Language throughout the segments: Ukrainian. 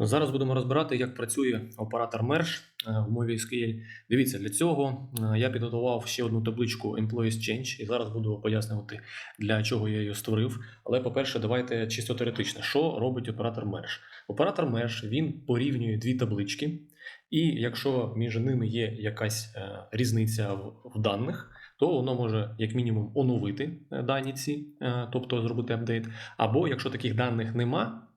Зараз будемо розбирати, як працює оператор Merge е, в мові SQL. Дивіться, для цього е, я підготував ще одну табличку Employees Change, і зараз буду пояснювати, для чого я її створив. Але, по-перше, давайте чисто теоретично, що робить оператор Merge. Оператор Merge він порівнює дві таблички, і якщо між ними є якась е, різниця в, даних, то воно може як мінімум оновити дані ці, тобто зробити апдейт. Або якщо таких даних нема,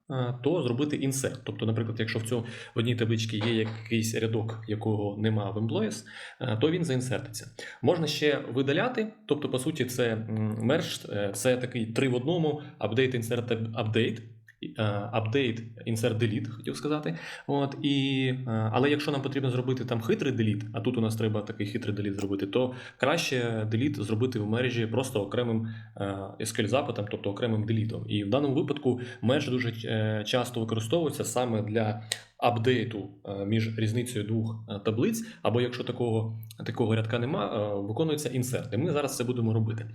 то зробити інсерт. Тобто, наприклад, якщо в цьому в одній табличці є якийсь рядок, якого нема в Employees, е, то він заінсертиться. Можна ще видаляти, тобто, по суті, це мерж, це такий три в одному: апдейт, інсерт, апдейт. Апдейт, insert, delete, хотів сказати. От, і, е, але якщо нам потрібно зробити там хитрий delete, а тут у нас треба такий хитрий delete зробити, то краще delete зробити в мережі просто окремим е, SQL запитом, тобто окремим делітом. І в даному випадку мерж дуже е, часто використовується саме для апдейту е, між різницею двох е, таблиць, або якщо такого, такого рядка нема, е, виконується інсерт. І ми зараз це будемо робити.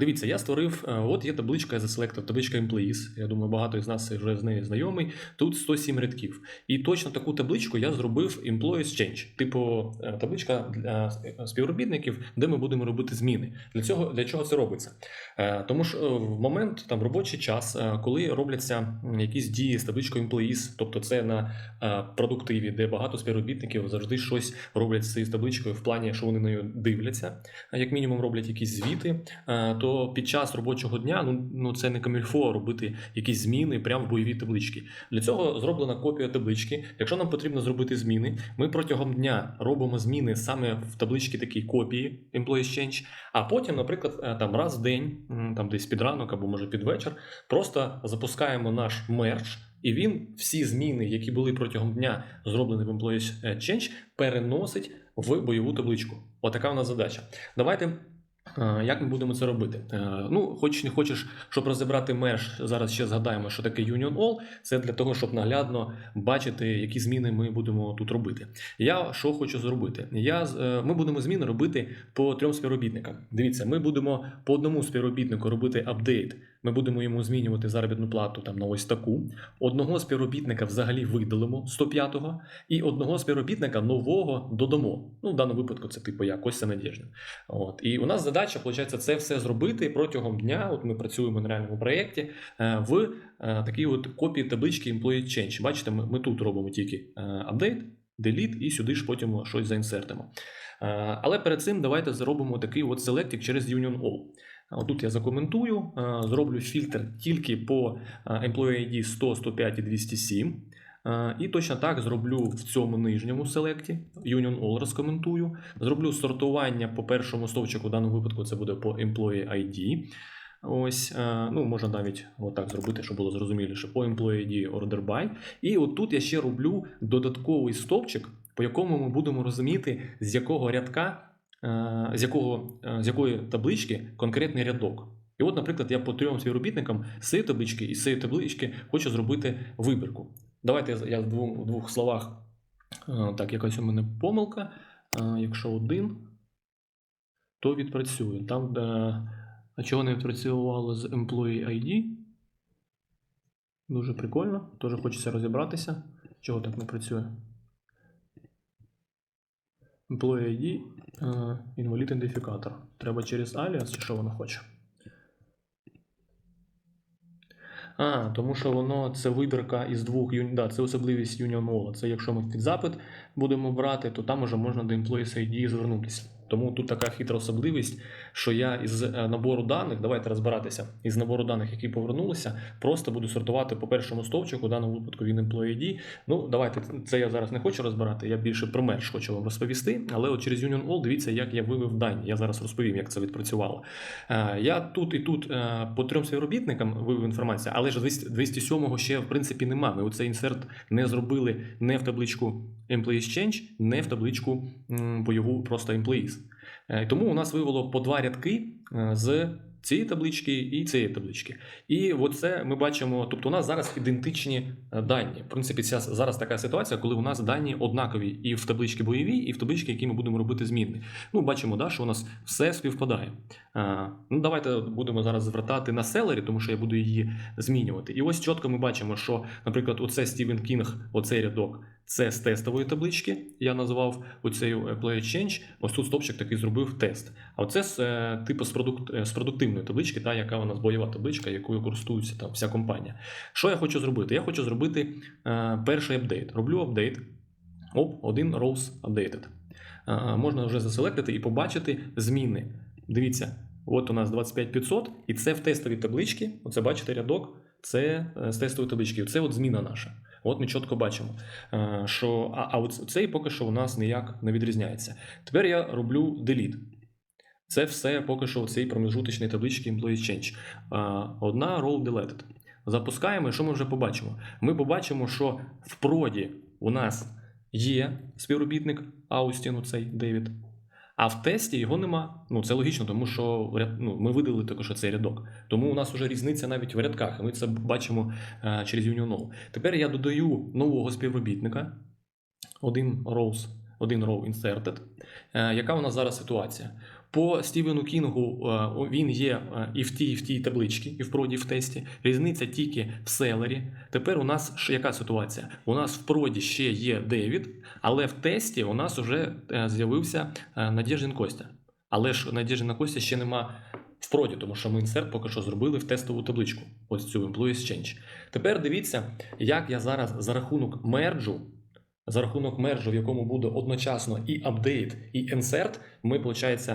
Дивіться, я створив, от є табличка за селектор, табличка Employees. Я думаю, багато із нас вже з нею знайомий. Тут 107 рядків. І точно таку табличку я зробив Employees Change, типу табличка для співробітників, де ми будемо робити зміни. Для цього для чого це робиться? Тому що в момент там робочий час, коли робляться якісь дії з табличкою Employees, тобто це на продуктиві, де багато співробітників завжди щось роблять з цією табличкою в плані, що вони нею дивляться, як мінімум роблять якісь звіти, е, то під час робочого дня ну, ну це не камільфо робити якісь зміни прямо в бойовій табличці. Для цього зроблена копія таблички. Якщо нам потрібно зробити зміни, ми протягом дня робимо зміни саме в табличці такій копії Employees Change, а потім, наприклад, е, там раз в день, там десь під ранок або може під вечір, просто запускаємо наш мерж. І він всі зміни, які були протягом дня зроблені в Employees е, Change, переносить в бойову табличку. Отака у нас задача. Давайте. е, Як ми будемо це робити? Е, Ну, хочеш не хочеш, щоб розібрати меж, зараз ще згадаємо, що таке Union All. Це для того, щоб наглядно бачити, які зміни ми будемо тут робити. Я що хочу зробити? Я, ми будемо зміни робити по трьом співробітникам. Дивіться, ми будемо по одному співробітнику робити апдейт. Ми будемо йому змінювати заробітну плату там на ось таку. Одного співробітника взагалі видалимо 105-го, і одного співробітника нового додамо. Ну, в даному випадку це типу як Костя. От. І у нас задача, виходить, це все зробити протягом дня. От ми працюємо на реальному проєкті е, в е, такій от копії таблички Employee Change. Бачите, ми, ми тут робимо тільки е, апдейт, delete, і сюди ж потім щось заінсертимо. Але перед цим давайте зробимо такий от селектик через Union All. Отут я закоментую, е, зроблю фільтр тільки по е, Employee ID 100, 105 і 207. Е, І точно так зроблю в цьому нижньому селекті, Union All розкоментую. Зроблю сортування по першому стовпчику, в даному випадку це буде по Employee ID. Ось, ну, можна навіть отак зробити, щоб було зрозуміліше, по Employee ID Order By. І отут я ще роблю додатковий стовпчик, по якому ми будемо розуміти, з якого рядка, з, якого, е, з якої таблички конкретний рядок. І от, наприклад, я по трьом співробітникам з цієї таблички і з цієї таблички хочу зробити вибірку. Давайте я- в двох, в двох словах. Е, Так, якась у мене помилка. Е, Якщо один, то відпрацює. Там, де чого не відпрацювало з Employee ID. Дуже прикольно. Теж хочеться розібратися. Чого так не працює? Employee ID, е, інвалід ідентифікатор. Треба через Alias, чи що воно хоче? А, тому що воно це вибірка із двох да, це особливість Union Wall. Це якщо ми під запит будемо брати, то там уже можна до Employees ID звернутися. Тому тут така хитра особливість, що я із е, набору даних, давайте розбиратися, із набору даних, які повернулися, просто буду сортувати по першому стовпчику, в даному випадку він Employee ID. Ну, давайте це я зараз не хочу розбирати, я більше про мерж хочу вам розповісти. Але от через Union All дивіться, як я вивів дані. Я зараз розповім, як це відпрацювало. Е, Я тут і тут е, по трьом співробітникам вивів інформацію, але ж 200 207-го ще в принципі нема. Ми оцей інсерт не зробили не в табличку Employees Change, не в табличку бойову просто Employees. Е, Тому у нас вивело по два рядки е, з цієї таблички і цієї таблички. І оце ми бачимо, тобто у нас зараз ідентичні е, дані. В принципі, ця зараз така ситуація, коли у нас дані однакові і в табличці бойовій, і в табличці, які ми будемо робити зміни. Ну, бачимо, да, що у нас все співпадає. Ну, давайте будемо зараз звертати на селері, тому що я буду її змінювати. І ось чітко ми бачимо, що, наприклад, оце Стівен Кінг, оцей рядок. Це з тестової таблички. Я назвав оцей Employee Change. Ось тут стопчик такий зробив тест. А оце з е, типу з, продукт, е, з продуктивної таблички, та, яка у нас бойова табличка, якою користується там вся компанія. Що я хочу зробити? Я хочу зробити е, перший апдейт. Роблю апдейт. Оп, один rows updated. Е, можна вже заселектити і побачити зміни. Дивіться, от у нас 25500, і це в тестовій табличці. Оце бачите рядок, це е, з тестової таблички. Це от зміна наша. От ми чітко бачимо, е, що а, а цей поки що у нас ніяк не відрізняється. Тепер я роблю delete. Це все поки що в цій промежуточній табличці Employee Change. Е, Одна row deleted. Запускаємо, і що ми вже побачимо? Ми побачимо, що в проді у нас є співробітник Аустін, цей Девід. А в тесті його нема. Ну це логічно, тому що ну, ми видали також цей рядок. Тому у нас вже різниця навіть в рядках. Ми це бачимо е, через Union All. Тепер я додаю нового співробітника. Один rows, один row inserted. Е, яка у нас зараз ситуація? По Стівену Кінгу е, він є е, і в тій, і в тій табличці, і в проді, і в тесті. Різниця тільки в селері. Тепер у нас яка ситуація? У нас в проді ще є Девід, але в тесті у нас вже е, з'явився е, Костя. Але ж Надєждіна Костя ще нема в проді, тому що ми інсерт поки що зробили в тестову табличку. Ось цю Employees Change. Тепер дивіться, як я зараз за рахунок мерджу, за рахунок мержу, в якому буде одночасно і апдейт, і insert, ми, виходить,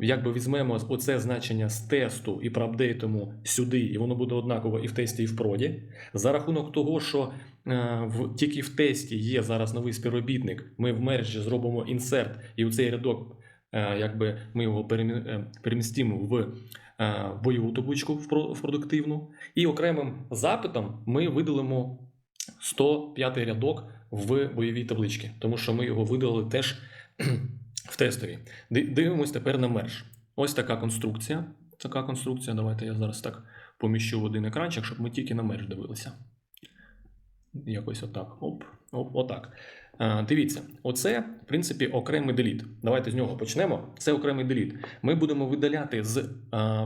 якби візьмемо оце значення з тесту і проапдейтимо сюди, і воно буде однаково і в тесті, і в проді. За рахунок того, що е, в, тільки в тесті є зараз новий співробітник, ми в мержі зробимо insert, і у цей рядок, е, якби ми його е, перемістимо в бойову табличку в продуктивну. І окремим запитом ми видалимо 105 рядок в бойовій табличці, тому що ми його видалили теж в тестові. Дивимось тепер на мерж. Ось така конструкція. Така конструкція. Давайте я зараз так поміщу в один екранчик, щоб ми тільки на мерж дивилися. Якось отак. Оп, оп, отак. Е, дивіться, оце, в принципі, окремий деліт. Давайте з нього почнемо. Це окремий деліт. Ми будемо видаляти з е,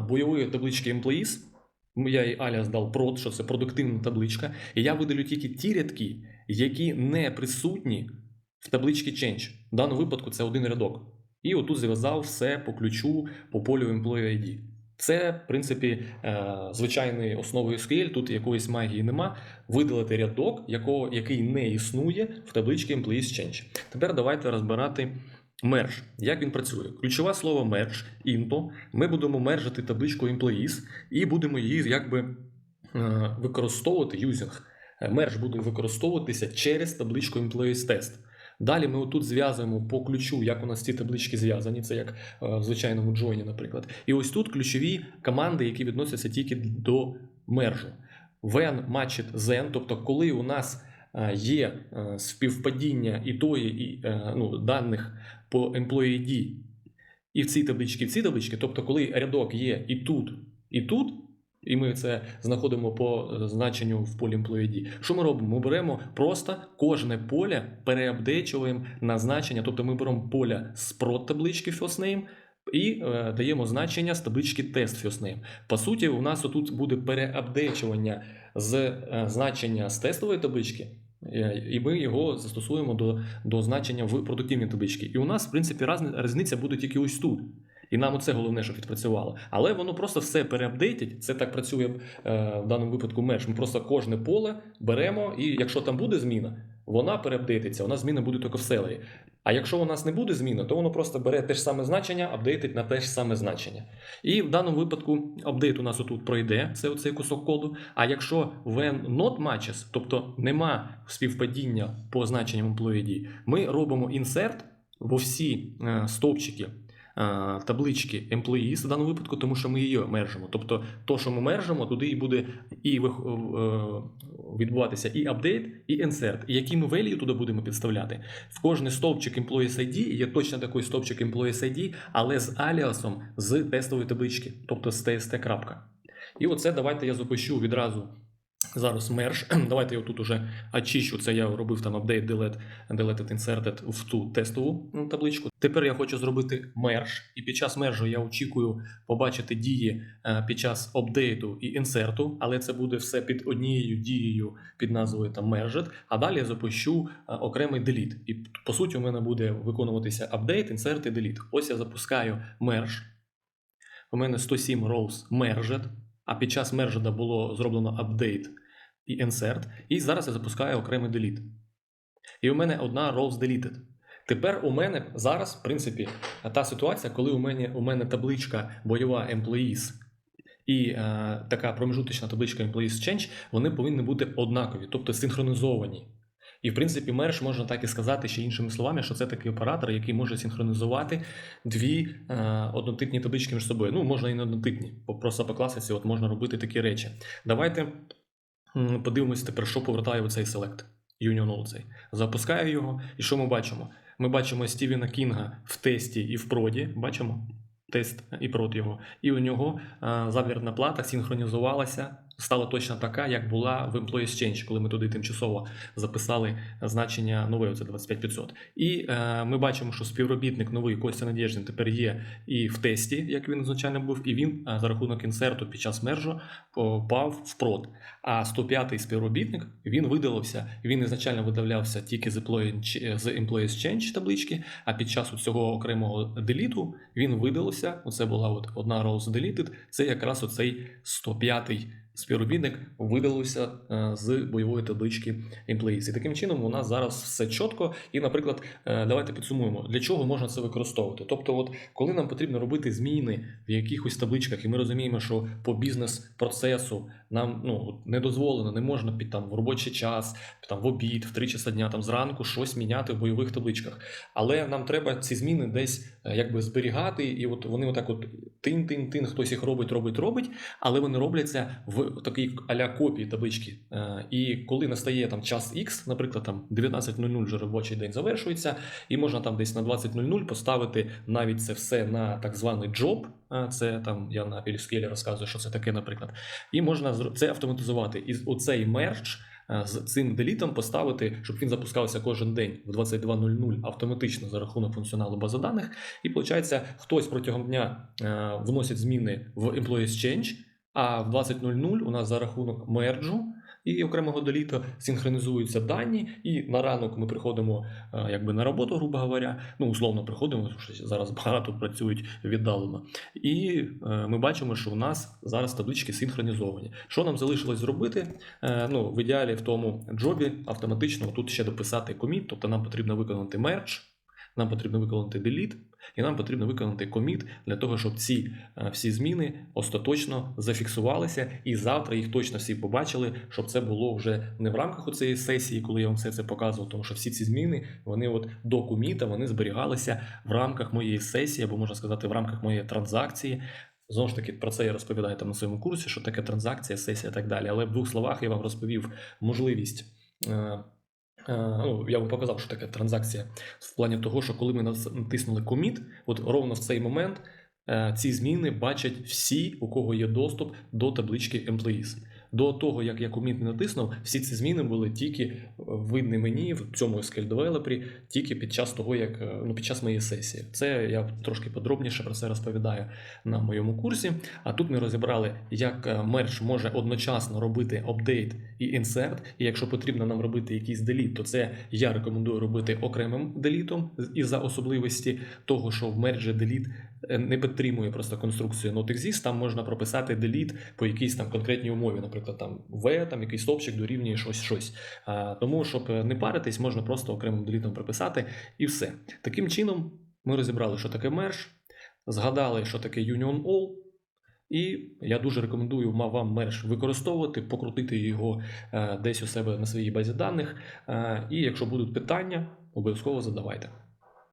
бойової таблички Employees. Я їй аліас дав прод, що це продуктивна табличка. І я видалю тільки ті рядки, які не присутні в табличці Change. В даному випадку це один рядок. І отут зв'язав все по ключу по полю Employee ID. Це, в принципі, е, звичайний основи SQL, тут якоїсь магії нема. Видалити рядок, якого, який не існує в табличці Employees Change. Тепер давайте розбирати мерж. Як він працює? Ключове слово мерж, into. Ми будемо мержити табличку Employees і будемо її якби е, використовувати using. Е, Мерж буде використовуватися через табличку Employees Test. Далі ми отут зв'язуємо по ключу, як у нас ці таблички зв'язані, це як е, в звичайному джойні, наприклад. І ось тут ключові команди, які відносяться тільки до мержу. When matched then, тобто коли у нас є е, співпадіння і тої, і е, ну, даних по employee ID і в цій табличці, і в цій табличці, тобто коли рядок є і тут, і тут, і ми це знаходимо по е, значенню в полі Employee ID. Що ми робимо? Ми беремо просто кожне поле, переапдейчуємо на значення, тобто ми беремо поля з таблички First Name і е, даємо значення з таблички Test First По суті, у нас тут буде переапдейчування з е, значення з тестової таблички. е, І ми його застосуємо до, до значення в продуктивній табличці. І у нас, в принципі, разни- різниця буде тільки ось тут. І нам це головне, щоб відпрацювало. Але воно просто все переапдейтить. Це так працює е, в даному випадку меж. Ми просто кожне поле беремо, і якщо там буде зміна, вона переапдейтиться. У нас зміна буде тільки в селері. А якщо у нас не буде зміни, то воно просто бере те ж саме значення, апдейтить на те ж саме значення. І в даному випадку апдейт у нас отут пройде, це оцей кусок коду. А якщо when not matches, тобто нема співпадіння по значенням employee ID, ми робимо insert во всі е, стовпчики таблички employees в даному випадку, тому що ми її мержимо. Тобто, то, що ми мержимо, туди і буде і е, відбуватися і апдейт, і insert. І які ми value туди будемо підставляти. В кожний стовпчик Employees ID є точно такий стовпчик Employees ID, але з аліасом з тестової таблички, тобто з TST. І оце давайте я запущу відразу. Зараз мерж. Давайте я тут уже очищу. Це я робив там update, delete, deleted, inserted в ту тестову табличку. Тепер я хочу зробити мерж, і під час мержу я очікую побачити дії е, під час апдейту і інсерту, але це буде все під однією дією під назвою там merged, а далі я запущу е, окремий delete. І по суті у мене буде виконуватися апдейт, інсерт і delete. Ось я запускаю мерж. У мене 107 rows merged, а під час мержеда було зроблено апдейт і insert, і зараз я запускаю окремий delete. І у мене одна rows deleted. Тепер у мене зараз, в принципі, та ситуація, коли у мене, у мене табличка бойова employees і е, така промежуточна табличка employees change, вони повинні бути однакові, тобто синхронізовані. І в принципі, мерж можна так і сказати ще іншими словами, що це такий оператор, який може синхронізувати дві е, однотипні таблички між собою. Ну, можна і не однотипні, бо просто по класиці от можна робити такі речі. Давайте м, подивимось тепер, що повертає оцей селект. Union цей. Запускаю його, і що ми бачимо? Ми бачимо Стівена Кінга в тесті і в проді. Бачимо тест і прод його. І у нього е, завірна плата синхронізувалася, стала точно така, як була в Employees Change, коли ми туди тимчасово записали значення нове, оце 25500. І е, ми бачимо, що співробітник новий Костя Надєждин тепер є і в тесті, як він звичайно був, і він е, за рахунок інсерту під час мержу попав в прод. А 105-й співробітник він видалився, він ізначально видавлявся тільки з Employee- з Employees Change таблички, а під час цього окремого деліту він видалився. Оце була от одна rows deleted, це якраз оцей 105-й співробітник видалився е, з бойової таблички Employees. І таким чином у нас зараз все чітко. І, наприклад, е, давайте підсумуємо, для чого можна це використовувати. Тобто, от коли нам потрібно робити зміни в якихось табличках, і ми розуміємо, що по бізнес-процесу нам ну, не дозволено, не можна під там в робочий час, там в обід, в три часа дня, там зранку щось міняти в бойових табличках. Але нам треба ці зміни десь е, якби зберігати, і от вони отак от тин-тин-тин, хтось їх робить, робить, робить, але вони робляться в такій аля копії таблички. Е, І коли настає там час X, наприклад, там 19.00 вже робочий день завершується, і можна там десь на 20.00 поставити навіть це все на так званий job. е, Це там я на Апельскелі розказую, що це таке, наприклад. І можна це автоматизувати. І оцей мерч е, з цим делітом поставити, щоб він запускався кожен день в 22.00 автоматично за рахунок функціоналу бази даних. І виходить, хтось протягом дня вносить зміни в Employees Change, а в 20.00 у нас за рахунок мерджу і окремого деліта синхронізуються дані, і на ранок ми приходимо е, якби на роботу, грубо говоря. Ну, условно приходимо, тому що зараз багато працюють віддалено. І е, ми бачимо, що у нас зараз таблички синхронізовані. Що нам залишилось зробити? Е, ну, в ідеалі в тому джобі автоматично тут ще дописати коміт, тобто нам потрібно виконати мерч, нам потрібно виконати delete, і нам потрібно виконати коміт для того, щоб ці е, всі зміни остаточно зафіксувалися, і завтра їх точно всі побачили, щоб це було вже не в рамках цієї сесії, коли я вам все це показував, тому що всі ці зміни вони от до коміта вони зберігалися в рамках моєї сесії, або можна сказати, в рамках моєї транзакції. Знову ж таки, про це я розповідаю там на своєму курсі, що таке транзакція, сесія і так далі. Але в двох словах я вам розповів можливість. Е, Ну, я вам показав, що таке транзакція в плані того, що коли ми натиснули коміт, от ровно в цей момент е, ці зміни бачать всі, у кого є доступ до таблички Employees. До того, як я коміт не натиснув, всі ці зміни були тільки е, видні мені в цьому SQL Developer, тільки під час того, як е, ну, під час моєї сесії. Це я трошки подробніше про це розповідаю на моєму курсі. А тут ми розібрали, як е, мерж може одночасно робити апдейт і інсерт. І якщо потрібно нам робити якийсь деліт, то це я рекомендую робити окремим делітом із-за особливості того, що в мержі деліт не підтримує просто конструкцію NotExist, там можна прописати delete по якійсь там конкретній умові, наприклад, там v, там якийсь стовпчик дорівнює щось щось. А, тому, щоб е, не паритись, можна просто окремим делітом прописати і все. Таким чином, ми розібрали, що таке мерж, згадали, що таке Union All. І я дуже рекомендую вам мерж використовувати, покрутити його е, десь у себе на своїй базі даних. Е, і якщо будуть питання, обов'язково задавайте.